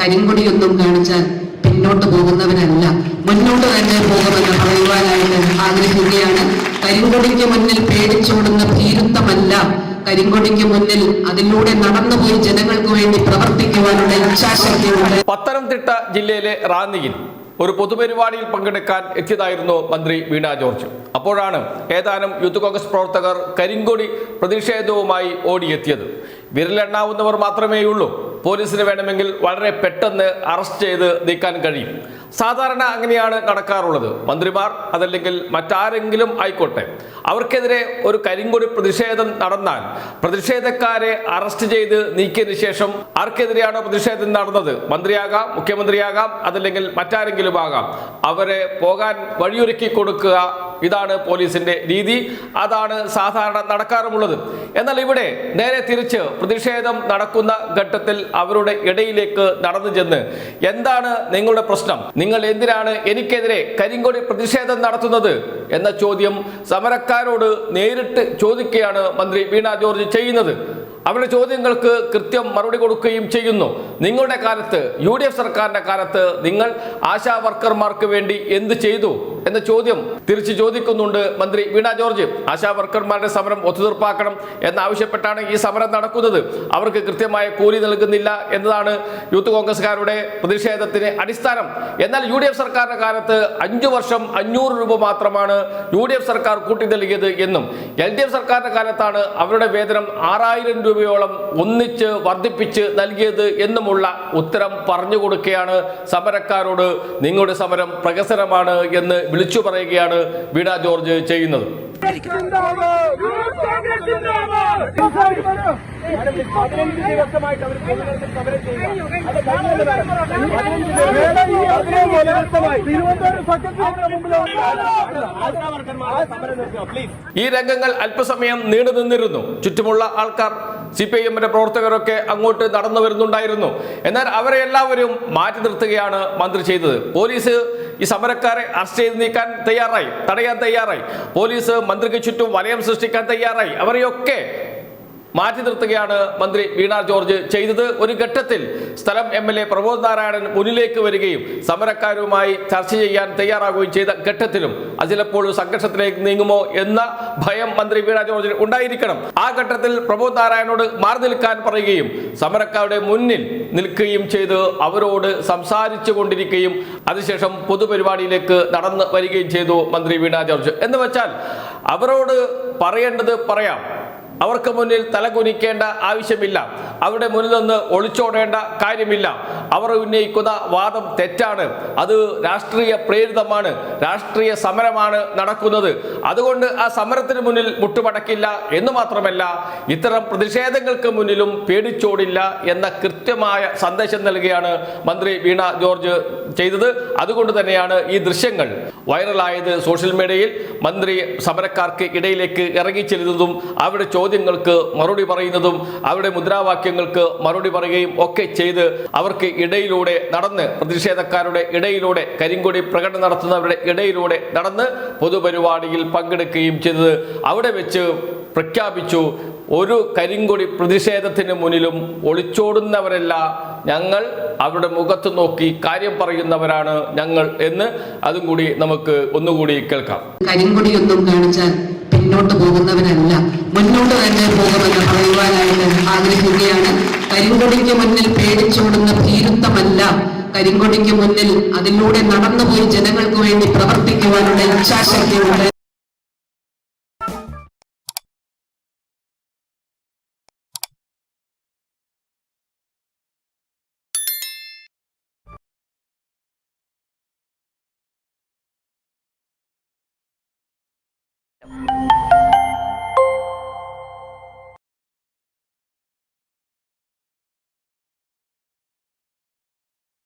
കരിങ്കൊടിയൊന്നും കാണിച്ചാൽ പിന്നോട്ട് പോകുന്നവനല്ല. മുന്നോട്ട് തന്നെ പോകുമെന്ന് പറയുവാനായിട്ട് ആഗ്രഹിക്കുകയാണ്. കരിങ്കൊടിക്ക് മുന്നിൽ പേടിച്ചോടുന്ന ഭീരുത്വമല്ല. കരിങ്കൊടിക്ക് മുന്നിൽ അതിലൂടെ നടന്നുപോയി ജനങ്ങൾക്ക് വേണ്ടി പ്രവർത്തിക്കുവാനുള്ള ഇച്ഛാശക്തിയുണ്ട്. പത്തനംതിട്ട ജില്ലയിലെ റാന്നിയിൽ ഒരു പൊതുപരിപാടിയിൽ പങ്കെടുക്കാൻ എത്തിയതായിരുന്നു മന്ത്രി വീണ ജോർജ്. അപ്പോഴാണ് ഏതാനും യൂത്ത് കോൺഗ്രസ് പ്രവർത്തകർ കരിങ്കൊടി പ്രതിഷേധവുമായി ഓടിയെത്തിയത്. വിരലെണ്ണാവുന്നവർ മാത്രമേയുള്ളൂ. പോലീസിന് വേണമെങ്കിൽ വളരെ പെട്ടെന്ന് അറസ്റ്റ് ചെയ്ത് നീക്കാൻ കഴിയും. സാധാരണ അങ്ങനെയാണ് നടക്കാറുള്ളത്. മന്ത്രിമാർ അതല്ലെങ്കിൽ മറ്റാരെങ്കിലും ആയിക്കോട്ടെ. അവർക്കെതിരെ ഒരു കരിങ്കൊടി പ്രതിഷേധം നടന്നാൽ പ്രതിഷേധക്കാരെ അറസ്റ്റ് ചെയ്ത് നീക്കിയതിനു ശേഷം ആർക്കെതിരെയാണോ പ്രതിഷേധം നടന്നത്? മന്ത്രിയാകാം മുഖ്യമന്ത്രിയാകാം അതല്ലെങ്കിൽ മറ്റാരെങ്കിലും ആകാം അവരെ പോകാൻ വഴിയൊരുക്കി കൊടുക്കുക ഇതാണ് പോലീസിന്റെ രീതി. അതാണ് സാധാരണ നടക്കാറുമുള്ളത്. എന്നാൽ ഇവിടെ നേരെ തിരിച്ച് പ്രതിഷേധം നടക്കുന്ന ഘട്ടത്തിൽ അവരുടെ ഇടയിലേക്ക് നടന്നു ചെന്ന് എന്താണ് നിങ്ങളുടെ പ്രശ്നം? നിങ്ങൾ എന്തിനാണ് എനിക്കെതിരെ കരിങ്കൊടി പ്രതിഷേധം നടത്തുന്നത്? എന്ന ചോദ്യം സമരക്കാരോട് നേരിട്ട് ചോദിക്കുകയാണ് മന്ത്രി വീണ ജോർജ് ചെയ്യുന്നത്. അവരുടെ ചോദ്യങ്ങൾക്ക് കൃത്യം മറുപടി കൊടുക്കുകയും ചെയ്യുന്നു. നിങ്ങളുടെ കാലത്ത് യു സർക്കാരിന്റെ കാലത്ത് നിങ്ങൾ ആശാ വർക്കർമാർക്ക് വേണ്ടി എന്ത് ചെയ്തു? എന്ന ചോദ്യം തിരിച്ചു ചോദിക്കുന്നുണ്ട് മന്ത്രി വീണ ജോർജ്. ആശാ വർക്കർമാരുടെ സമരം ഒത്തുതീർപ്പാക്കണം എന്നാവശ്യപ്പെട്ടാണ് ഈ സമരം നടക്കുന്നത്. അവർക്ക് കൃത്യമായ കൂലി നൽകുന്നില്ല എന്നതാണ് യൂത്ത് കോൺഗ്രസ്സുകാരുടെ പ്രതിഷേധത്തിന് അടിസ്ഥാനം. എന്നാൽ യു ഡി എഫ് സർക്കാരിന്റെ കാലത്ത് അഞ്ചു വർഷം അഞ്ഞൂറ് രൂപ മാത്രമാണ് യു ഡി എഫ് സർക്കാർ കൂട്ടി നൽകിയത് എന്നും എൽ ഡി എഫ് സർക്കാരിന്റെ കാലത്താണ് അവരുടെ വേതനം ആറായിരം രൂപയോളം ഒന്നിച്ച് വർദ്ധിപ്പിച്ച് നൽകിയത് എന്നുമുള്ള ഉത്തരം പറഞ്ഞു കൊടുക്കുകയാണ് സമരക്കാരോട്. നിങ്ങളുടെ സമരം പ്രകസനമാണ് എന്ന് വിളിച്ചു പറയുകയാണ് വീണ ജോർജ് ചെയ്യുന്നത്. പതിനഞ്ച് ദിവസമായിട്ട് അവർ സമരം ചെയ്യുക. ഈ രംഗങ്ങൾ അല്പസമയം നീണ്ടു നിന്നിരുന്നു. ചുറ്റുമുള്ള ആൾക്കാർ സി പി ഐ എമ്മിന്റെ പ്രവർത്തകരൊക്കെ അങ്ങോട്ട് നടന്നു വരുന്നുണ്ടായിരുന്നു. എന്നാൽ അവരെ എല്ലാവരും മാറ്റി നിർത്തുകയാണ് മന്ത്രി ചെയ്തത്. പോലീസ് ഈ സമരക്കാരെ അറസ്റ്റ് ചെയ്ത് നീക്കാൻ തയ്യാറായി തടയാൻ തയ്യാറായി. പോലീസ് മന്ത്രിക്ക് ചുറ്റും വലയം സൃഷ്ടിക്കാൻ തയ്യാറായി. അവരെയൊക്കെ മാറ്റി നിർത്തുകയാണ് മന്ത്രി വീണ ജോർജ് ചെയ്തത്. ഒരു ഘട്ടത്തിൽ സ്ഥലം M L A Pramod Narayanan മുന്നിലേക്ക് വരികയും സമരക്കാരുമായി ചർച്ച ചെയ്യാൻ തയ്യാറാകുകയും ചെയ്ത ഘട്ടത്തിലും അത് ചിലപ്പോൾ സംഘർഷത്തിലേക്ക് നീങ്ങുമോ എന്ന ഭയം മന്ത്രി വീണ ജോർജിന് ഉണ്ടായിരിക്കണം. ആ ഘട്ടത്തിൽ പ്രമോദ് നാരായണനോട് മാറി നിൽക്കാൻ പറയുകയും സമരക്കാരുടെ മുന്നിൽ നിൽക്കുകയും ചെയ്ത് അവരോട് സംസാരിച്ചു കൊണ്ടിരിക്കുകയും അതിനുശേഷം പൊതുപരിപാടിയിലേക്ക് നടന്നു വരികയും ചെയ്തു മന്ത്രി വീണ ജോർജ്. എന്ന് വെച്ചാൽ അവരോട് പറയേണ്ടത് പറയാം. അവർക്ക് മുന്നിൽ തലകുനിക്കേണ്ട ആവശ്യമില്ല. അവരുടെ മുന്നിൽ നിന്ന് ഒളിച്ചോടേണ്ട കാര്യമില്ല. അവർ ഉന്നയിക്കുന്ന വാദം തെറ്റാണ്. അത് രാഷ്ട്രീയ പ്രേരിതമാണ്. രാഷ്ട്രീയ സമരമാണ് നടക്കുന്നത്. അതുകൊണ്ട് ആ സമരത്തിന് മുന്നിൽ മുട്ടുമടക്കില്ല എന്ന് മാത്രമല്ല ഇത്തരം പ്രതിഷേധങ്ങൾക്ക് മുന്നിലും പേടിച്ചോടില്ല എന്ന കൃത്യമായ സന്ദേശം നൽകുകയാണ് മന്ത്രി വീണ ജോർജ് ചെയ്തത്. അതുകൊണ്ട് തന്നെയാണ് ഈ ദൃശ്യങ്ങൾ വൈറലായത് സോഷ്യൽ മീഡിയയിൽ. മന്ത്രി സമരക്കാർക്ക് ഇടയിലേക്ക് ഇറങ്ങിച്ചെല്ലുന്നതും അവരുടെ ചോദ്യങ്ങൾക്ക് മറുപടി പറയുന്നതും അവരുടെ മുദ്രാവാക്യങ്ങൾക്ക് മറുപടി പറയുകയും ഒക്കെ ചെയ്ത് അവർക്ക് ഇടയിലൂടെ നടന്ന് പ്രതിഷേധക്കാരുടെ ഇടയിലൂടെ കരിങ്കൊടി പ്രകടനം നടത്തുന്നവരുടെ ഇടയിലൂടെ നടന്ന് പൊതുപരിപാടിയിൽ പങ്കെടുക്കുകയും ചെയ്തത്. അവിടെ വെച്ച് പ്രഖ്യാപിച്ചു ഒരു കരിങ്കൊടി പ്രതിഷേധത്തിന് മുന്നിലും ഒളിച്ചോടുന്നവരല്ല. ഞങ്ങൾ അവരുടെ മുഖത്ത് നോക്കി കാര്യം പറയുന്നവരാണ് ഞങ്ങൾ എന്ന് അതും കൂടി നമുക്ക് ഒന്നുകൂടി കേൾക്കാം. കരിങ്കൊടിയൊന്നും കാണിച്ചാൽ പിന്നോട്ട് പോകുന്നവരല്ല മുന്നോട്ട് തന്നെ പോകുമെന്ന് പറയുവാനായിട്ട് ആഗ്രഹിക്കുകയാണ്. കരിങ്കൊടിക്ക് മുന്നിൽ പേടിച്ചോടുന്ന ഭീരുത്വമല്ല. കരിങ്കൊടിക്ക് മുന്നിൽ അതിലൂടെ നടന്നുപോയി ജനങ്ങൾക്ക് വേണ്ടി പ്രവർത്തിക്കുവാനുള്ള ഇച്ഛാശക്തിയുണ്ട്.